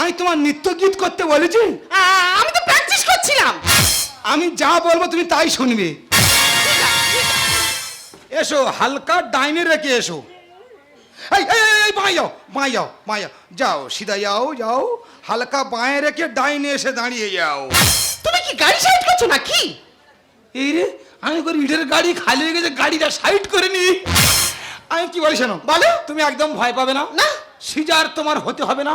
আমি তোমার নৃত্য গীত করতে বলেছি। আমি তো প্র্যাকটিস করছিলাম। আমি যা বলব তুমি তাই শুনবে। এসো হালকা ডাইনে রেখে এসো। এই এই, এই, এই বাঁ যাও সিধা যাও যাও। হালকা বাঁয়ে রেখে ডাইনে এসে দাঁড়িয়ে যাও। তুমি কি গাড়ি সাইড করছ নাকি? এই রে আমি করে ইটের গাড়ি খালি হয়ে গেছে গাড়িটা সাইড করে নি। আমি কি বলি শোনো বলো। তুমি একদম ভয় পাবে না। না। সিজার তোমার হতে হবে না।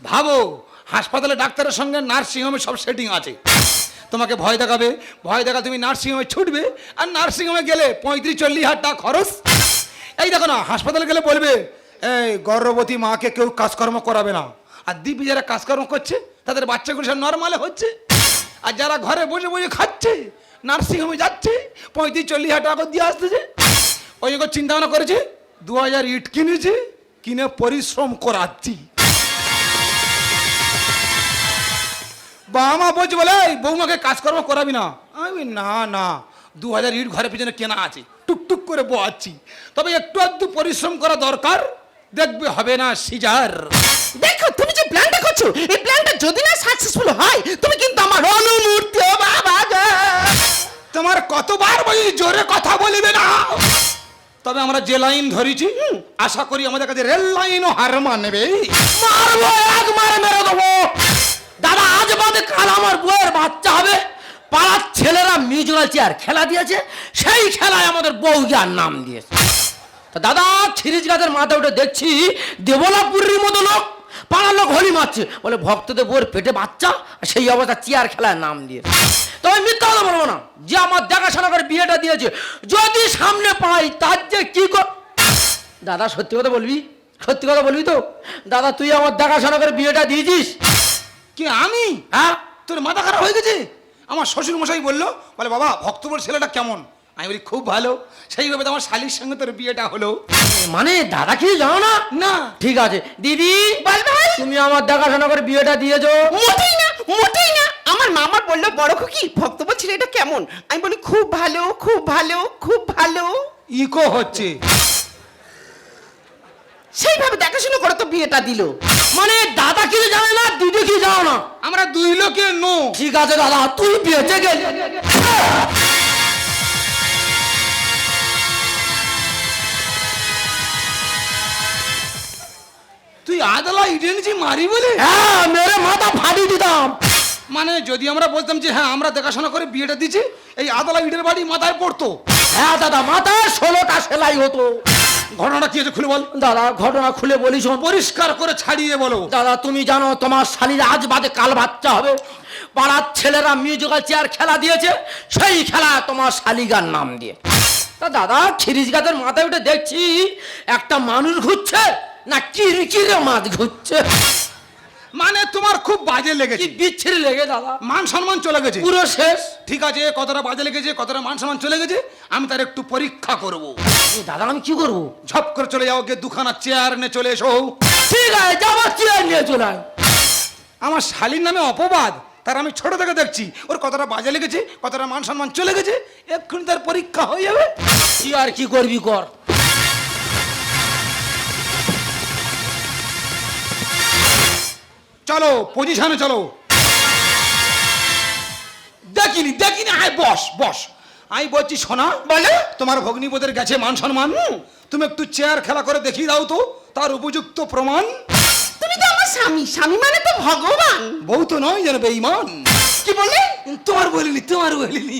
ভাবো, হাসপাতালে ডাক্তারের সঙ্গে নার্সিংহোমে সব সেটিং আছে। তোমাকে ভয় দেখাবে, ভয় দেখা তুমি নার্সিংহোমে ছুটবে, আর নার্সিংহোমে গেলে পঁয়ত্রিশ, চল্লিশ হাজার টাকা খরচ। এই দেখো না, হাসপাতালে গেলে বলবে, এই গর্ভবতী মাকে কেউ কাজকর্ম করাবে না। আর দিব্যি যারা কাজকর্ম করছে, তাদের বাচ্চাগুলো সব নর্মালে হচ্ছে। আর যারা ঘরে বসে বসে খাচ্ছে নার্সিংহোমে যাচ্ছে, পঁয়ত্রিশ, চল্লিশ হাজার টাকা দিয়ে আসতেছে। ওই চিন্তা ভাবনা করেছে দু হাজার ইট কিনেছে, কিনে পরিশ্রম করাচ্ছি। বাবা মা বলছে বলে "এই বৌমাকে কাজকর্ম করাবি না। আমি না না দু হাজার ইট ঘরের পিছনে কেনা আছে টুকটুক করে বোয়াচ্ছি। তবে একটু আধটু পরিশ্রম করা দরকার দেখবে হবে না সিজার। দেখো তুমি যে প্ল্যানটা করছ এই প্ল্যানটা যদি না সাকসেসফুল হয় তুমি কিন্তু আমার অনুমূর্তি ও বাবা গো। তোমার কতবার বলি জোরে কথা বলিবে না। তবে আমরা যে লাইন ধরেছি আশা করি আমাদের কাছে রেল লাইনও হার মানবে। মারবো এক মারে মেরে দেবো। দাদা, আজ বাদে কাল আমার বউয়ের বাচ্চা হবে। পাড়ার ছেলেরা মিউজিক্যাল চেয়ার খেলা দিয়েছে, সেই খেলায় আমাদের বউ আর নাম দিয়েছে। তা দাদা ছিরিজ গাছের মাথা উঠে দেখছি, দেবলাপুরের মতো লোক পাড়ার লোক হোলি মারছে। বলে, ভক্তদের বউয়ের পেটে বাচ্চা সেই অবস্থা চেয়ার খেলায় নাম দিয়ে তবে মিথ্যা কথা বলব না। যে আমার দেখাশোনা করে বিয়েটা দিয়েছে, যদি সামনে পাই, তার যে কি কর দাদা, সত্যি কথা বলবি? সত্যি কথা বলবি তো? দাদা, তুই আমার দেখাশোনা করে বিয়েটা দিয়েছিস? কি আমি? হ্যাঁ? তোর মাথা খারাপ হয়ে গেছে? আমার শ্বশুর মশাই বলল বলে বাবা ভক্তবর ছেলেটা কেমন? আমি বলি খুব ভালো। সেইভাবে তো আমার শালির সঙ্গে তোর বিয়েটা হলো। মানে দাদা কি জানো না? না। ঠিক আছে। দিদি বল ভাই। তুমি আমার দেখাশোনা করে বিয়েটা দিয়েছ। মোটেই না মোটেই না। আমার মামা বলল বড় খুকি ভক্ত বলছিল এটা কেমন? আমি বলি খুব ভালো খুব ভালো খুব ভালো। ইকো হচ্ছে। সেইভাবে দেখাশোনা করে তো বিয়েটা দিল। মানে দাদা কি জানে না দিদি কি জানো না। আমরা দুই লোকে নো। ঠিক আছে দাদা তুই বেঁচে গেলি। তুই আদালা ইডেনজি মারি বলে? হ্যাঁ মেরে মাথা ফাটিয়ে দিতাম। মানে যদি আমরা বলতাম যে হ্যাঁ আমরা দেখাশোনা করে বিয়েটা দিচ্ছি এই আদালা ইটের বাড়ি মাথায় পড়তো। হ্যাঁ দাদা মাথায় ষোলোটা সেলাই হতো। ঘটনাটা কি হয়েছে খুলে বল। দাদা ঘটনা খুলে বলি শোন পরিষ্কার করে ছাড়িয়ে বলো। দাদা তুমি জানো তোমার শালির আজ বাদে কাল বাচ্চা হবে। পাড়ার ছেলেরা মিউজিক্যাল চেয়ার খেলা দিয়েছে সেই খেলা তোমার শালিগার নাম দিয়ে। তা দাদা খিরিজ গাদের মাথায় উঠে দেখছি একটা মানুষ ঘুরছে না কিরকিরে মাছ ঘুরছে। মানে তোমার খুব বাজে কি লেগেছে বিচ্ছিরি লেগে দাদা। মান সম্মান চলে গেছে। পুরো শেষ। ঠিক আছে কতটা বাজে লেগেছে কতটা মান সম্মান চলে গেছে আমি তার একটু পরীক্ষা করব। দাদা আমি কি করব? ঝপ করে চলে যাও গিয়ে দুখানা চেয়ার নিয়ে চলে এসো। ঠিক আছে যাবার চেয়ার নিয়ে চলে আয়। আমার শালীর নামে অপবাদ তার আমি ছোট থেকে দেখছি। ওর কতটা বাজে লেগেছে কতটা মান সম্মান চলে গেছে এক্ষুনি তার পরীক্ষা হয়ে যাবে। তুই আর কি করবি কর? চলো পজিশনে চলো। দেখিনি দেখিনি আয় বস বস। আমি বলছি সোনা বলে তোমার ভগ্নিপদের গেছে মান সম্মান। তুমি একটু চেয়ার খেলা করে দেখিয়ে দাও তো তার উপযুক্ত প্রমাণ। তুমি তো আমার স্বামী স্বামী মানে তো ভগবান। বউ তো নয় যেন বেইমান কি বললে? তোমার বলিনি তোমার বলিনি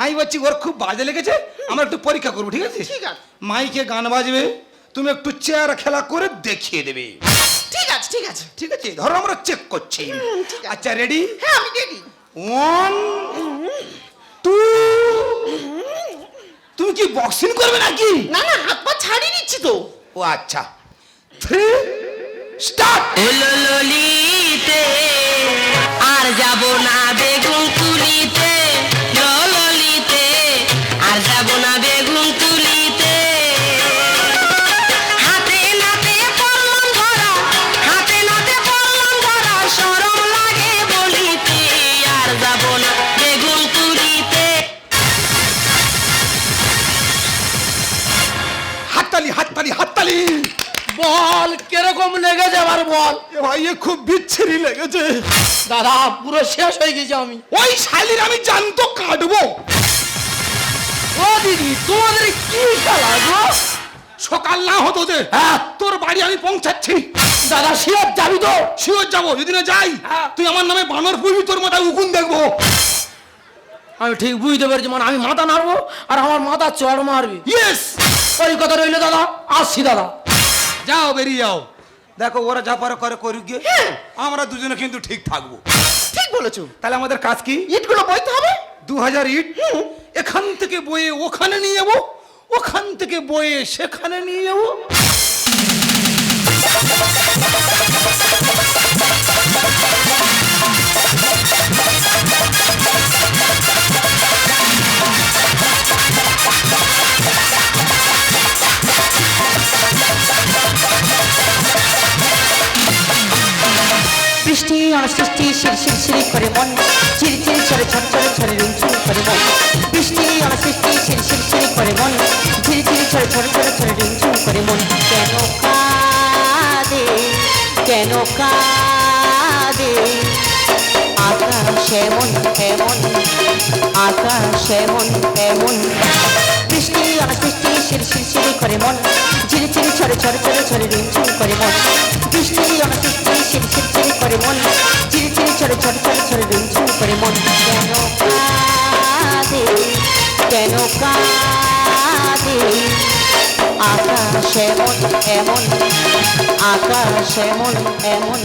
আমি বলছি ওর খুব বাজে লেগেছে আমরা একটু পরীক্ষা করব ঠিক আছে? ঠিক আছে। মাইকে গান বাজবে তুমি একটু চেয়ার খেলা করে দেখিয়ে দেবে। ঠিক আছে ঠিক আছে। ঠিক আছে ধরো আমরা চেক করছি। ঠিক আছে। আচ্ছা রেডি হ্যাঁ আমি রেডি ওয়ান টু তুমি কি বক্সিং করবে নাকি? না না হাত পা ছাড়িয়ে দিচ্ছি তো। ও আচ্ছা। থ্রি স্টার্ট বল। এ ভাই এ খুব বিচ্ছিরি লেগেছে। দাদা পুরো শেষ হয়ে গেছি আমি। ওই শালির আমি জানতো কাটবো ও দিদি তোমাদের কি খেলা গো? সকাল না হতো যে হ্যাঁ। তোর বাড়ি আমি পৌঁছাচ্ছি। দাদা শিওর যাবি তো? শিওর যাব যদি না যাই। হ্যাঁ। তুই আমার নামে বানর পুরবি তোর মাথায় উকুন দেখব। আমি ঠিক বুঝতে পেরেছি মানে আমি মাথা নাড়বো আর আমার মাথা চড় মারবি। ইয়েস ওই কথা রইল দাদা আসছি দাদা। যাও বেরিয়ে যাও। দেখো ওরা যা পারে করে করুক গিয়ে। আমরা দুজনে কিন্তু ঠিক থাকব। ঠিক বলেছ। তাহলে আমাদের কাজ কি? ইটগুলো বইতে হবে? দু হাজার ইট এখান থেকে বয়ে ওখানে নিয়ে যাব। ওখান থেকে বয়ে সেখানে নিয়ে যাব। বৃষ্টি আর শির শির শির করে মন। চির চির ছড়ে ছড় ছড়ে ছড়ে রিমঝিম করে মন। বৃষ্টি আর শির শির শির করে মন। চির চির ছড়ে ছড়ে ছড়ে ছড়ে রিমঝিম করে মন। কেন কাদে? কেন কাঁদে? আকাশ এমন এমন আকাশ এমন এমন। বৃষ্টি আর সৃষ্টি শির শির শিরি করে মন। ঝিরি ঝিরি ছড়ে ছড়ে ছড়ে ছড়ে রিমঝিম করে মন। বৃষ্টি আর সৃষ্টি শির শির শিরি করে মন। ঝিরি ঝিরি ছড়ে ছড়ে ছড়ে ছড়ে রিমঝিম করে মন। কেন কাঁদে কেন কাঁদে? আকাশ এমন এমন। আকাশ এমন এমন।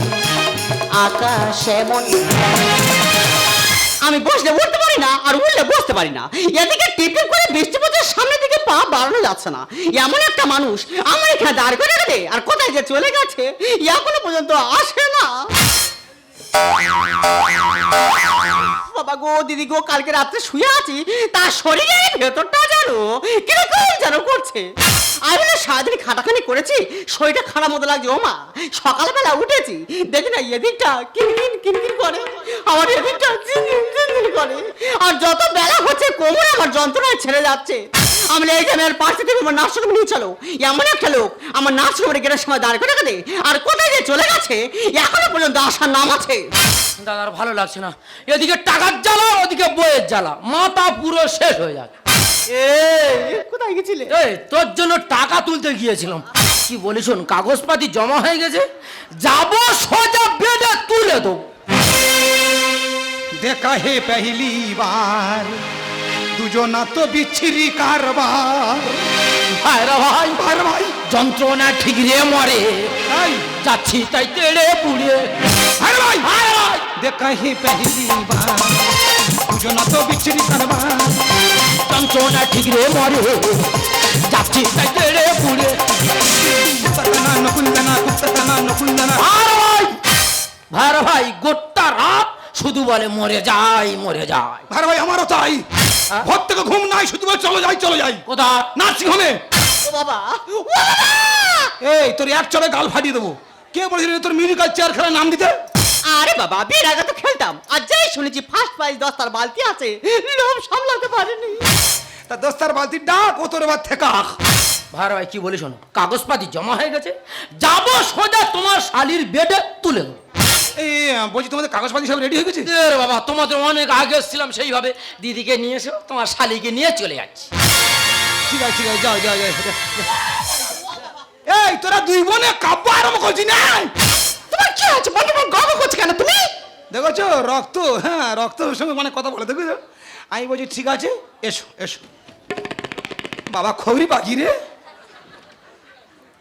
আকাশ এমন এমন। আমি বসলে উঠতে পারি না, আর উঠলে বসতে পারি না। এদিকে টিপটিপ করে বৃষ্টি পড়ছে, সামনের দিকে পা বাড়ানো যাচ্ছে না। এমন একটা মানুষ, আমার এখানে দাঁড় করে রেখে আর কোথায় যে চলে গেছে, এখনও পর্যন্ত আসে না। বাবা গো, দিদি গো, কালকে রাত্রে শুয়ে আছি ভেতরটা জানো কীরকম যেন করছে। আমি না সারাদিন খাটাখানি করেছি, শরীরটা খারাপ মতো লাগছে। ও মা, সকালবেলা উঠেছি, দেখি না এদিকটা কিনকিন কিনকিন করে। আমার এদিকটা করে। আর যত বেলা হচ্ছে, কোমরে আমার যন্ত্রণায় ছেড়ে যাচ্ছে। আমি এই গ্রামের পাশে থেকে আমার নার্সিংহোমে নিয়ে চলো। এমন একটা লোক আমার নার্সিংহোমে গেলে সময় দাঁড় করে রেখে। আর কোথায় যে চলে গেছে এখনও পর্যন্ত আসার নাম আছে। দাদার ভালো লাগছে না। এদিকে টাকার জ্বালা ওদিকে বইয়ের জ্বালা। মাথা পুরো শেষ হয়ে যাচ্ছে কোথায় গেছিলে? এই তোর জন্য টাকা তুলতে গিয়েছিলাম। কি বলি শোন কাগজপাতি জমা হয়ে গেছে। যাব সোজা বেডে তুলে দেবো। দেখা হে পহলি বার। দুজনা তো বিচ্ছিরি কারবার। ভাই রে ভাই আর ভাই যন্ত্রণা ঠিক রে মরে। যাচ্ছি তাই তেড়ে পুড়িয়ে আরে ভাই। ভাই রে ভাই। দেখা হে পহলি বার দুজনা তো বিচ্ছিরি কারবার। যন্ত্রণা ঠিক রে মরে। যাচ্ছি তাই তেড়ে পুড়িয়ে কুত্তানা নকুন্দনা কুত্তানা নকুন্দনা ভাই রে ভাই ভাই ভাই গোটা রাত শুধু বলে মরে যাই মরে যাই। আরে ভাই আমারও তাই। ঘর থেকে ঘুম নাই শুধু বলে চলো যাই চলো যাই। কোথা? নার্সিং হোমে ও বাবা! এই তোর এক চড়ে গাল ফাটিয়ে দেবো। কে বলেছিল তোর মিউজিক্যাল চেয়ার খেলার নাম দিতে? আরে বাবা বিয়ের আগে তো খেলতাম। আর যাই শুনেছি ফার্স্ট প্রাইজ দশটার বালতি আছে। লোভ সামলাতে পারেনি। তা দস্তার বালতি ডাক ও তোর এবার থেকা। ভাই ভাই কি বলি শোনো কাগজপাতি জমা হয়ে গেছে। যাব সোজা তোমার শালির বেডে তুলে দেবো। এই বলছি তোমাদের কাগজপাতি সব রেডি হয়ে গেছে? এ রে বাবা তোমাদের অনেক আগে ছিলাম সেইভাবে দিদিকে নিয়ে এসো তোমার শালিকে নিয়ে চলে যাচ্ছি। ঠিক আছে ঠিক আছে যাও যাও যাও। এই তোরা দুই বোনে কাব্য আরম্ভ করছি না তোমার কি আছে বন্ধু গর্ব করছে কেন তুমি? দেখেছ রক্ত হ্যাঁ রক্তর সঙ্গে মানে কথা বলে দেখেছ? আমি বলছি ঠিক আছে এসো এসো। বাবা খবরি পাখি রে।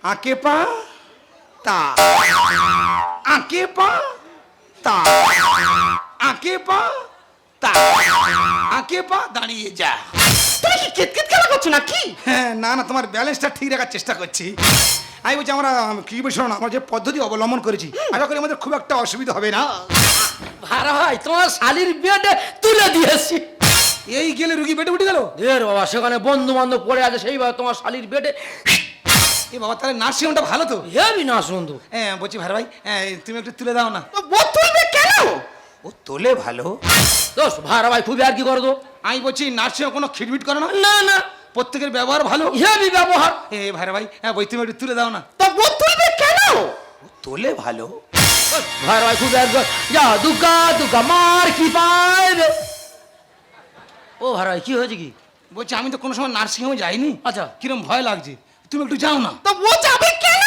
আঁকে পা তা। আঁকে পা তা। আঁকে পা তা। আঁকে পা দাঁড়িয়ে যা। তুমি কি কিতকিত খেলা করছ না কি হ্যাঁ না না তোমার ব্যালেন্সটা ঠিক রাখার চেষ্টা করছি। আমি বলছি আমরা কি বলছি না, আমরা যে পদ্ধতি অবলম্বন করেছি আশা করি আমাদের খুব একটা অসুবিধা হবে না। রে ভাই তোমার শালির বেডে তুলে দিয়েছি এই গেলে রুগী বেটে উঠে গেল? এ রে বাবা সেখানে বন্ধু বান্ধব পড়ে আছে সেইভাবে তোমার শালির বেডে এ বাবা তাহলে নার্সিংহোমটা ভালো তো? হেবি হ্যাঁ বলছি ভাই ভাই হ্যাঁ তুমি একটু তুলে দাও না। ও তুলবে কেন? ও তোলে ভালো। দোষ ভাই ভাই খুবই আর কি করো তো আমি বলছি নার্সিংহোম কোনো খিটমিট করে না? না না। প্রত্যেকের ব্যবহার ভালো। হেবি ব্যবহার। এ ভাই ভাই হ্যাঁ বই তুমি একটু তুলে দাও না। তা ও তুলবে কেন? ও তোলে ভালো। ভাই ভাই খুব একবার যা দুগা দুগা মার কি পায় রে। ও ভাই ভাই কি হয়েছে কি? বলছি আমি তো কোনো সময় নার্সিং হোমে যাইনি। আচ্ছা। কিরম ভয় লাগছে। তুমি একটু যাও না। তো ও যাবে কেন?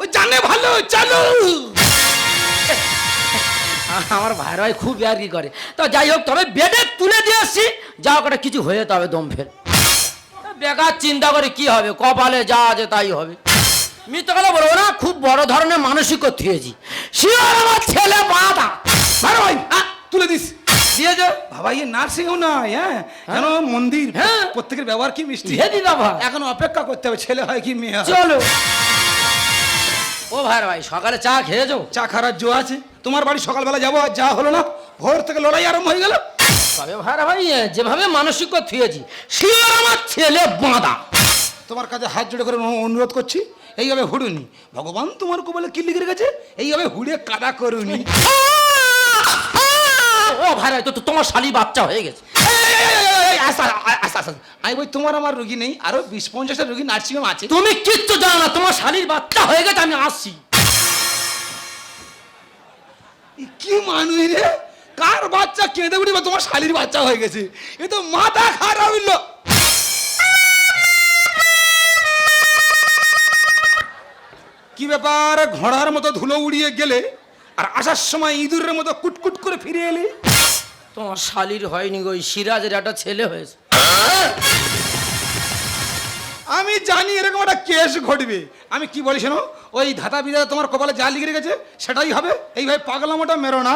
ও জানে ভালো চলো। আমার ভাই ভাই খুব আর কি করে। তো যাই হোক তবে বেডে তুলে দিয়ে আসছি যাও কটা কিছু হয়ে তবে দম ফেল। বেকার চিন্তা করে কি হবে? কপালে যা আছে তাই হবে। মিথ্যা কথা বলব না খুব বড় ধরনের মানসিক থিয়েছি শিওর আমার ছেলে ভালো ভাই তুলে দিস। দিয়েছে বাবা ইয়ে নার্সিং হোম না হ্যাঁ? যেন মন্দির। হ্যাঁ। প্রত্যেকের ব্যবহার কি মিষ্টি? হেদি বাবা এখন অপেক্ষা করতে হবে ছেলে হয় কি মেয়ে চলো। ও ভাই ভাই সকালে চা খেয়েছো? চা খারাপ জো আছে। তোমার বাড়ি সকালবেলা যাব আর যা হলো না ভোর থেকে লড়াই আরম্ভ হয়ে গেল। তবে ভাই ভাই যেভাবে মানসিক থিয়েছি শিওর আমার ছেলে বাঁধা। তোমার কাছে হাত জোড়ে করে অনুরোধ করছি এইভাবে হুড়ুনি। ভগবান তোমার কবলে কি লিখে রেখেছে? এইভাবে হুড়ে কাদা করুনি। ও ভাই তো তোমার শালি বাচ্চা হয়ে গেছে। আমি তোমার আমার রুগী নেই আরও বিশ পঞ্চাশটা রুগী নার্সিংহোম আছে। তুমি কিচ্ছু জানো না তোমার শালির বাচ্চা হয়ে গেছে আমি আসছি। কি মানুষ রে? কার বাচ্চা কেঁদে উঠি বা তোমার শালির বাচ্চা হয়ে গেছে? এ তো মাথা খারাপ হইল। কি ব্যাপার? ঘোড়ার মতো ধুলো উড়িয়ে গেলে আর আসার সময় ইঁদুরের মতো কুটকুট করে ফিরে এলি? তোমার শালির হয়নি গো ওই সিরাজের একটা ছেলে হয়েছে। আমি জানি এরকম একটা কেস ঘটবে। আমি কি বলি শোনো ওই ধাতা বিদা তোমার কপালে যা লিখে রেখেছে সেটাই হবে। এইভাবে পাগলামোটা মেরো না।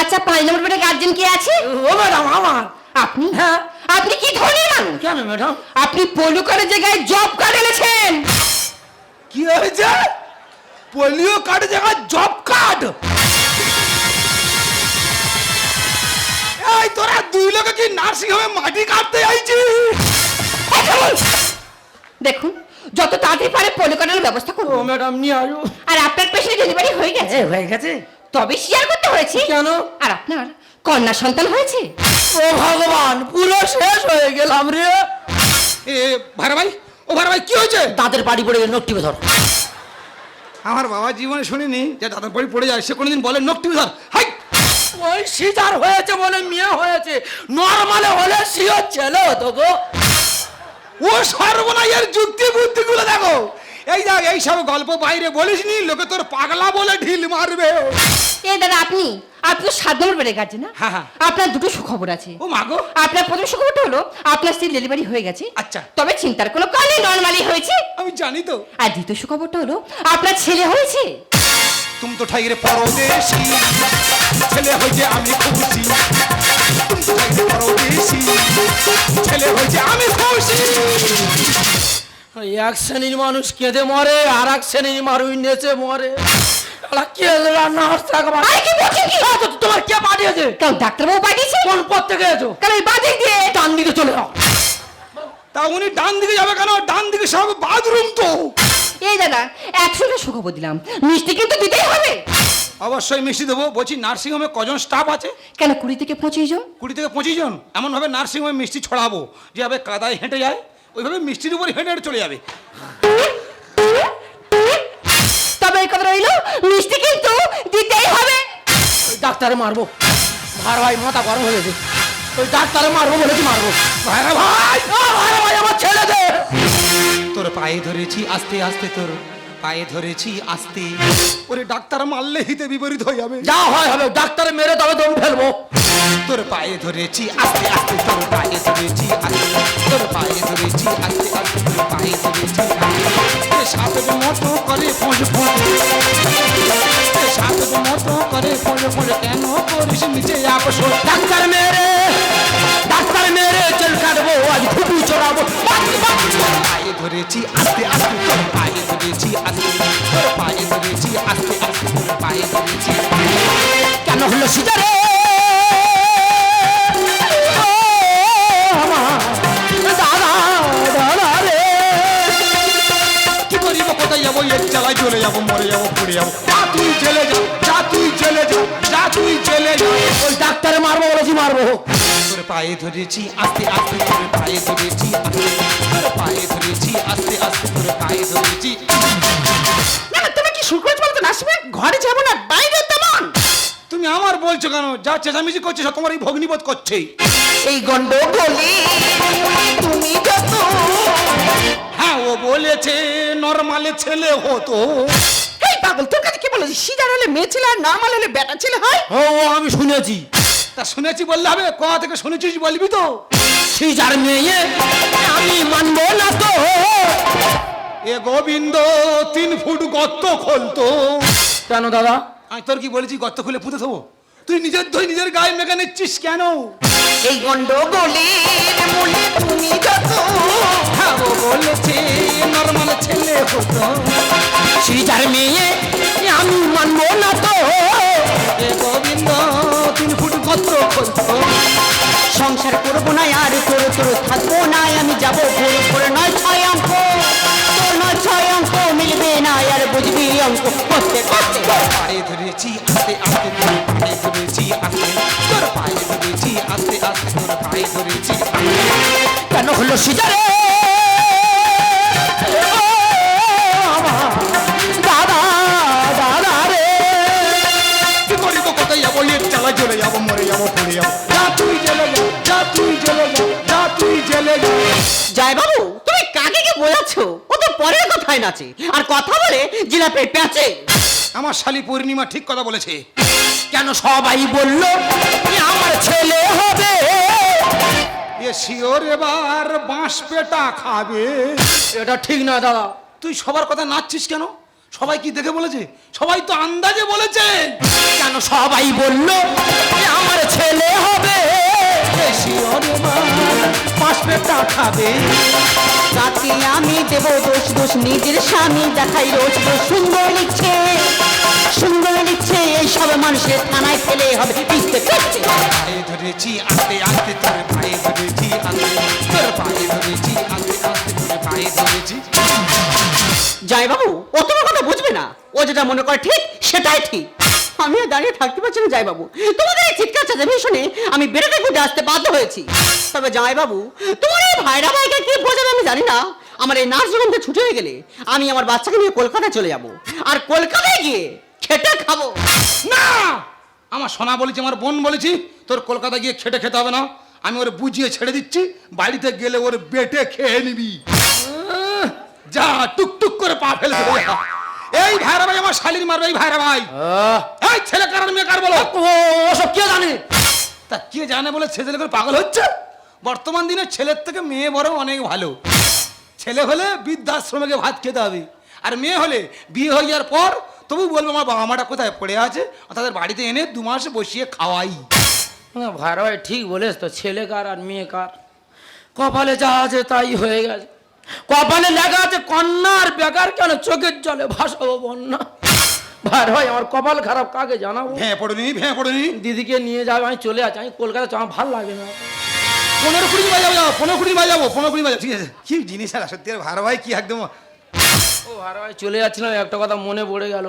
আচ্ছা পাঁচ নম্বর বেডে গার্জেন কে আছে? ও ম্যাডাম আমার। আপনি? হ্যাঁ। আপনি কি ধরনের মানুষ? কেন ম্যাডাম আপনি পলুকারের জায়গায় জব কার্ড এনেছেন। কি হয়েছে? পোলিও কার্ড জায়গায় জব কার্ড এই তোরা দুই লোকে কি নার্সিং হোমে মাটি কাটতে আইছি দেখুন যত তাড়াতাড়ি পারে পলুকারের ব্যবস্থা ও করুন ম্যাডাম নিয়ে আসো আর আপনার পেশেন্ট ডেলিভারি হয়ে গেছে এ হয়ে গেছে তবে শেয়ার করতে হয়েছে কেন? আর আপনার কন্যা সন্তান হয়েছে ও ভগবান পুরো শেষ হয়ে গেলাম রে এ ভাড়া ভাই ও ভাড়া ভাই কি হয়েছে দাঁতের বাড়ি পড়ে গেলে নোটটি ধর আমার বাবা জীবনে শুনিনি যে দাদা বাড়ি পড়ে যায়, সে কোনোদিন বলে নকটি ধর, হাই! ওই সিজার হয়েছে বলে মেয়ে হয়েছে। নর্মালে হলে সিও ছেলে হতো গো। ও সর্বনাইয়ের যুক্তি বুদ্ধিগুলো দেখো। এই দেখ এই সব গল্প বাইরে বলিস নি লোকে তোর পাগলা বলে ঢিল মারবে। এই দাদা আপনি আপনি তো সাত নম্বর বেডে গার্জেন না? হ্যাঁ, হ্যাঁ। আপনার দুটো সুখবর আছে। ও মাগো আপনার প্রথম সুখবরটা হলো আপনার স্ত্রী ডেলিভারি হয়ে গেছে। আচ্ছা। তবে চিন্তার কোনো কারণে নর্মালি হয়েছে। আমি জানি তো। আর দ্বিতীয় সুখবরটা হলো আপনার ছেলে হয়েছে। তুমি তো ঠাইরে পরদেশি। ছেলে হয়েছে আমি খুশি। তুমি তো ঠাইরে পরদেশি। ছেলে হয়েছে আমি খুশি। এক শ্রেণির মানুষ কেঁদে মরে আর এক শ্রেণির মানুষ নেচে মরে। তো তোমার কে পাঠিয়েছে? কেউ ডাক্তারবাবু পাঠিয়েছে? কোন পথ থেকে এসো? কারণ এই বাদিক দিয়ে। ডান দিকে চলে যাও। তা উনি ডান দিকে যাবে কেন? ডান দিকে সব বাথরুম তো। এই দাদা একশোটা সুখবর দিলাম। মিষ্টি কিন্তু দিতেই হবে। অবশ্যই মিষ্টি দেবো। বলছি নার্সিংহোমে কজন স্টাফ আছে? কেন কুড়ি থেকে পঁচিশ জন? কুড়ি থেকে পঁচিশ জন? এমনভাবে নার্সিংহোমে মিষ্টি ছড়াবো যেভাবে কাদায় হেঁটে যায়। ওইভাবে মিষ্টির উপরে হেঁটে হেঁটে চলে যাবে। তবে এই কথা রইল মিষ্টি কিন্তু দিতেই হবে। ওই ডাক্তারে মারবো। ভার ভাই মাথা গরম হয়ে গেছে। ওই ডাক্তারে মারবো বলেছি মারবো? ভাই ভাই ভাই আমার ছেলে দে তোর পায়ে ধরেছি আস্তে আস্তে তোর। পায়ে ধরেছি আস্তে। ওরে ডাক্তার মারলে হিতে বিপরীত হয়ে যাবে। যা হয় হবে ডাক্তার মেরে তবে দম ফেলব। তোর পায়ে ধরেছি আস্তে আস্তে তোর পায়ে ধরেছি আস্তে তোর পায়ে ধরেছি আস্তে আস্তে তোর পায়ে ধরেছি সাপের মতো করে ফোঁস ফোঁস। সাপের মতো করে ফোঁস ফোঁস। কেন করিস নিচে আপস ডাক্তার মেরে ডাক্তার মেরে চল কাটবো আজ খুবই চড়াবো। পায়ে ধরেছি আস্তে আস্তে চালায় চলে যাব মরে যাব পড়ে যাব। যা তুই চলে যা যা তুই চলে যা যা তুই চলে যা। ওই ডাক্তারে মারবো বলেছি মারবো। তোর পায়ে ধরেছি আস্তে আস্তে তোর পায়ে ধরেছি তোর পায়ে ধরেছি আস্তে আস্তে তোর পায়ে ধরেছি। না তুমি কি করেছে বলতো নাসিমা? ঘরে যাব না বাইরে তুমি আমার বলছো কেন? যা চেঁচামেচি করছে সব তোমার এই ভগ্নিবোধ করছেই এই গন্ডগোলে তুমি যত। হ্যাঁ ও বলেছে নর্মালে ছেলে হতো। এই পাগল তোর কাছে কি বলেছি সিজার হলে মেয়ে ছেলে আর নর্মাল হলে বেটা ছেলে হয়? ও আমি শুনেছি। তা শুনেছি বললে হবে? কোথা থেকে শুনেছিস বলবি তো? সিজার মেয়ে আমি মানবো না তো। এ গোবিন্দ তিন ফুট গর্ত খোলতো। কেন দাদা? আমি তোর কি বলেছি গর্ত খুলে পুঁতে দেবো তুই নিজের ধরে নিজের গায়ে মেখে নিচ্ছিস কেন? এই গন্ডগোলে মূলে তুমি যত হ্যাঁ ও বলেছে নর্মাল ছেলে হতো। সিজার মেয়ে আমি মানবো না তো। গোবিন্দ তিন ফুট খোলতো। সংসার করব না আর তোর তোর থাকব না আমি যাব ভোর ভোর নয় ছয় অঙ্ক। বুঝবি পায়ে ধরেছি পায়ে ধরেছি পায়ে ধরেছি আস্তে আস্তে পায়ে ধরেছি কেন হলো সিজারে দাদা দাদা কি কোথায় চালা যাব মরে যাব যাব যা যা বাবু তুমি কাকে কে বোঝাচ্ছ পরের কথায় নাচে আর কথা বলে জিলাপে প্যাঁচে। আমার শালি পূর্ণিমা ঠিক কথা বলেছে। কেন সবাই বলল যে আমার ছেলে হবে? এ শিওর এবার বাঁশ পেটা খাবে। এটা ঠিক না দাদা। তুই সবার কথা নাচছিস কেন? সবাই কি দেখে বলেছে? সবাই তো আন্দাজে বলেছে। কেন সবাই বলল আমার ছেলে হবে? বাঁশ তাকে আমি দেব দোষ দোষ নিজের স্বামী দেখাই রোজ সুন্দর লিখছে সুন্দর লিখছে এইসব মানুষের থানায় ফেলে হবে। পিছতে ধরেছি আস্তে আস্তে তোর ধরেছি আস্তে তোর ধরেছি আস্তে আস্তে তোর ধরেছি। জয় বাবু ও তোমার কথা বুঝবে না। ও যেটা মনে করে ঠিক সেটাই ঠিক। আমি আর দাঁড়িয়ে থাকতে পারছি না তোমাদের এই চিৎকার আমি আসতে বাধ্য হয়েছি। তবে তোমার এই ভাইরা ভাইকে কি বোঝাবে আমি জানি না। আমার এই যখন ছুটি হয়ে গেলে আমি আমার বাচ্চাকে নিয়ে কলকাতায় চলে যাব। আর কলকাতায় গিয়ে খেটে খাব। না! আমার সোনা বলেছি, আমার বোন বলেছি, তোর কলকাতা গিয়ে খেটে খেতে হবে না। আমি ওর বুঝিয়ে ছেড়ে দিচ্ছি, বাড়িতে গেলে ওর বেটে খেয়ে নিবি। যা টুকটুক করে পা ফেলে। এই ভাইরা ভাই আমার শালির মারবে এই ভাইরা ভাই। এই ছেলে কার আর মেয়ে কার বলো? ওসব কে জানে? তা কে জানে বলে ছেলে করে পাগল হচ্ছে? বর্তমান দিনে ছেলের থেকে মেয়ে বড় অনেক ভালো। ছেলে হলে বৃদ্ধাশ্রমে ভাত খেতে হবে। আর মেয়ে হলে বিয়ে হয়ে যাওয়ার পর তবু বলব আমার বাবা মাটা কোথায় পড়ে আছে তাদের বাড়িতে এনে দু মাস বসিয়ে খাওয়াই। ভাইরা ভাই ঠিক বলেছ তো ছেলে কার আর মেয়ে কার? কপালে যা আছে তাই হয়ে গেছে। কপালে লেখা আছে কন্যার বেকার কেন? চোখের জলে ভাসাবো বন্যা। ভাই ভাই আমার কপাল খারাপ কাকে জানাব? ভেঁ পড়েনি ভেঁ পড়েনি। দিদিকে নিয়ে যাবে আমি চলে আছি আমি কলকাতা চা ভালো লাগে না। পনেরো কুড়ি বাজাবো যাব পনেরো কুড়ি বাজাবো পনেরো কুড়ি বাজাবো ঠিক আছে? কি জিনিস আর সত্যি আর ভাড়া ভাই কি একদম। ও ভাই ভাই চলে যাচ্ছিলাম একটা কথা মনে পড়ে গেল।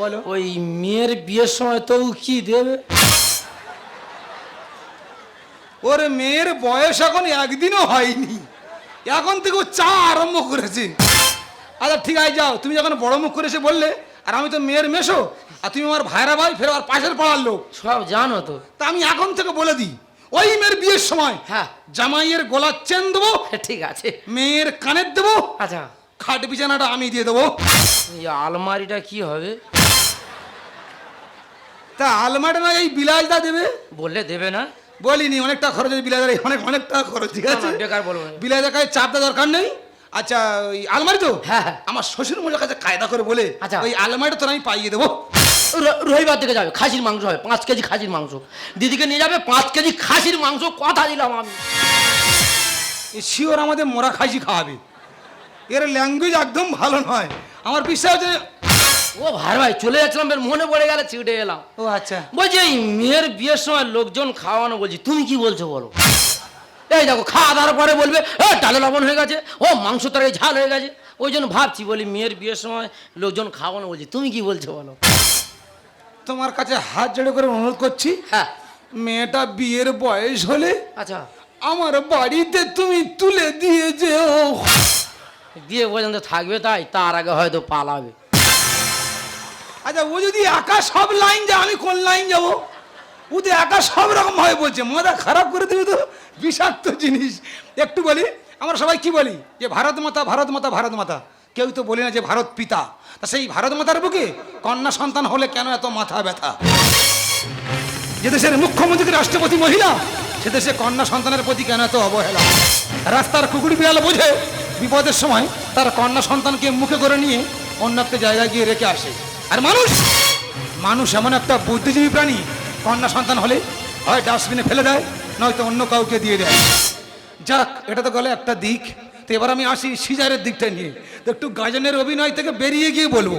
বলো। ওই মেয়ের বিয়ের সময় তো কি দেবে? ওর মেয়ের বয়স এখন একদিনও হয়নি। এখন থেকে ও চা আরম্ভ করেছে। আচ্ছা ঠিক আছে যাও। তুমি যখন বড় মুখ করে এসে বললে আর আমি তো মেয়ের মেশো আর তুমি আমার ভাইরা ভাই ফের আমার পাশের পাড়ার লোক। সব জানো তো। তা আমি এখন থেকে বলে দিই ওই মেয়ের বিয়ের সময় হ্যাঁ। জামাইয়ের গলার চেন দেবো ঠিক আছে। মেয়ের কানের দেবো আচ্ছা। খাট বিছানাটা আমি দিয়ে দেবো। এই আলমারিটা কি হবে? তা আলমাটা না এই বিলাসদা দেবে? বললে দেবে না। বলিনি অনেকটা খরচ আছে বিলাসের অনেক অনেক টাকা খরচ ঠিক আছে? না, বেকার বলব না। কাছে চাপ দেওয়ার দরকার নেই। আচ্ছা ওই আলমারি তো? হ্যাঁ, হ্যাঁ। আমার শ্বশুর মশার কাছে কায়দা করে বলে আচ্ছা। ওই আলমারিটা তোর আমি পাইয়ে দেবো। রবিবার থেকে যাবে খাসির মাংস হবে পাঁচ কেজি খাসির মাংস। দিদিকে নিয়ে যাবে পাঁচ কেজি খাসির মাংস কথা দিলাম আমি। শিওর আমাদের মোরা খাসি খাওয়াবে। এর ল্যাঙ্গুয়েজ একদম ভালো নয়। আমার বিশ্বাস হচ্ছে ও ভাই ভাই চলে যাচ্ছিলাম বের মনে পড়ে গেলে ছুটে এলাম। ও আচ্ছা। বলছি এই মেয়ের বিয়ের সময় লোকজন খাওয়ানো বলছি তুমি কি বলছো বলো? এই দেখো খাওয়া দাওয়ার পরে বলবে ও ডালে লবণ হয়ে গেছে ও মাংস তরকারি ঝাল হয়ে গেছে। ওই জন্য ভাবছি বলি মেয়ের বিয়ের সময় লোকজন খাওয়ানো বলছি তুমি কি বলছো বলো? তোমার কাছে হাত জোড়ে করে অনুরোধ করছি হ্যাঁ। মেয়েটা বিয়ের বয়স হলে আচ্ছা। আমার বাড়িতে তুমি তুলে দিয়ে যেও। বিয়ে পর্যন্ত থাকবে তাই তার আগে হয়তো পালাবে। আচ্ছা ও যদি একা সব লাইন যায়, আমি কোন লাইন যাব? ও তো একা সব রকম ভাবে বলছে, মাথা খারাপ করে দেবে তো, বিষাক্ত জিনিস। একটু বলি, আমরা সবাই কি বলি? যে ভারত মাতা ভারত মাতা ভারত মাতা। কেউ তো বলি না যে ভারত পিতা। তা সেই ভারত মাতার বুকে কন্যা সন্তান হলে কেন এত মাথা ব্যথা? যে দেশের মুখ্যমন্ত্রী, রাষ্ট্রপতি, মহিলা, সে দেশে কন্যা সন্তানের প্রতি কেন এত অবহেলা? রাস্তার কুকুর বিড়াল বোঝে, বিপদের সময় তার কন্যা সন্তানকে মুখে করে নিয়ে অন্য একটা জায়গায় গিয়ে রেখে আসে। আর মানুষ? মানুষ এমন একটা বুদ্ধিজীবী প্রাণী, কন্যা সন্তান হলে হয় ডাস্টবিনে ফেলে দেয়, নয়তো অন্য কাউকে দিয়ে দেয়। যাক, এটা তো গেলে একটা দিক। তো এবার আমি আসি সিজারের দিকটা নিয়ে। তো একটু গাজনের অভিনয় থেকে বেরিয়ে গিয়ে বলব।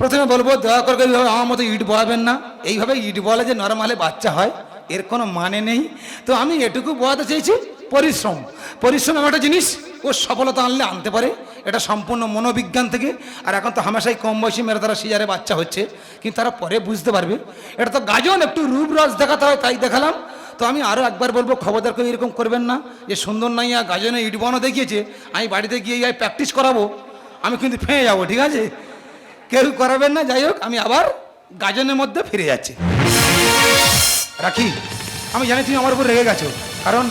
প্রথমে বলব, দয়া করে আমার মতো ইট বয়াবেন না। এইভাবে ইট বলে যে নর্মালে বাচ্চা হয়, এর কোনো মানে নেই। তো আমি এটুকু বোঝাতে চেয়েছি পরিশ্রম। পরিশ্রম একটা জিনিস, ও সফলতা আনলে আনতে পারে। এটা সম্পূর্ণ মনোবিজ্ঞান থেকে। আর এখন তো হামেশাই কম বয়সী মেয়েরা তারা সিজারে বাচ্চা হচ্ছে। কিন্তু তারা পরে বুঝতে পারবে। এটা তো গাজন, একটু রূপ রস দেখাতে হয়, তাই দেখালাম। তো আমি আরও একবার বলব খবরদার কেউ এরকম করবেন না যে, সুন্দর নাইয়া গাজনে ইট বানো দেখিয়েছে। আমি বাড়িতে গিয়ে প্র্যাকটিস করাবো। আমি কিন্তু ফেঁয়ে যাব, ঠিক আছে? কেউ করাবেন না, যাই হোক, আমি আবার গাজনের মধ্যে ফিরে যাচ্ছি। রাখি, আমি জানি তুমি আমার উপর রেগে গেছো। কারণ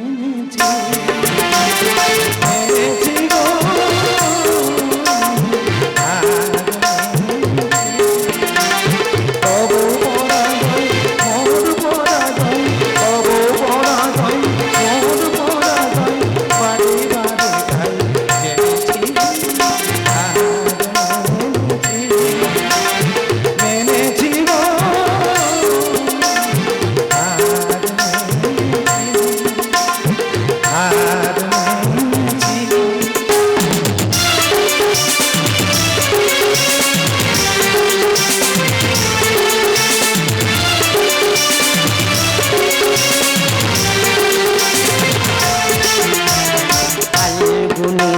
গো আগুন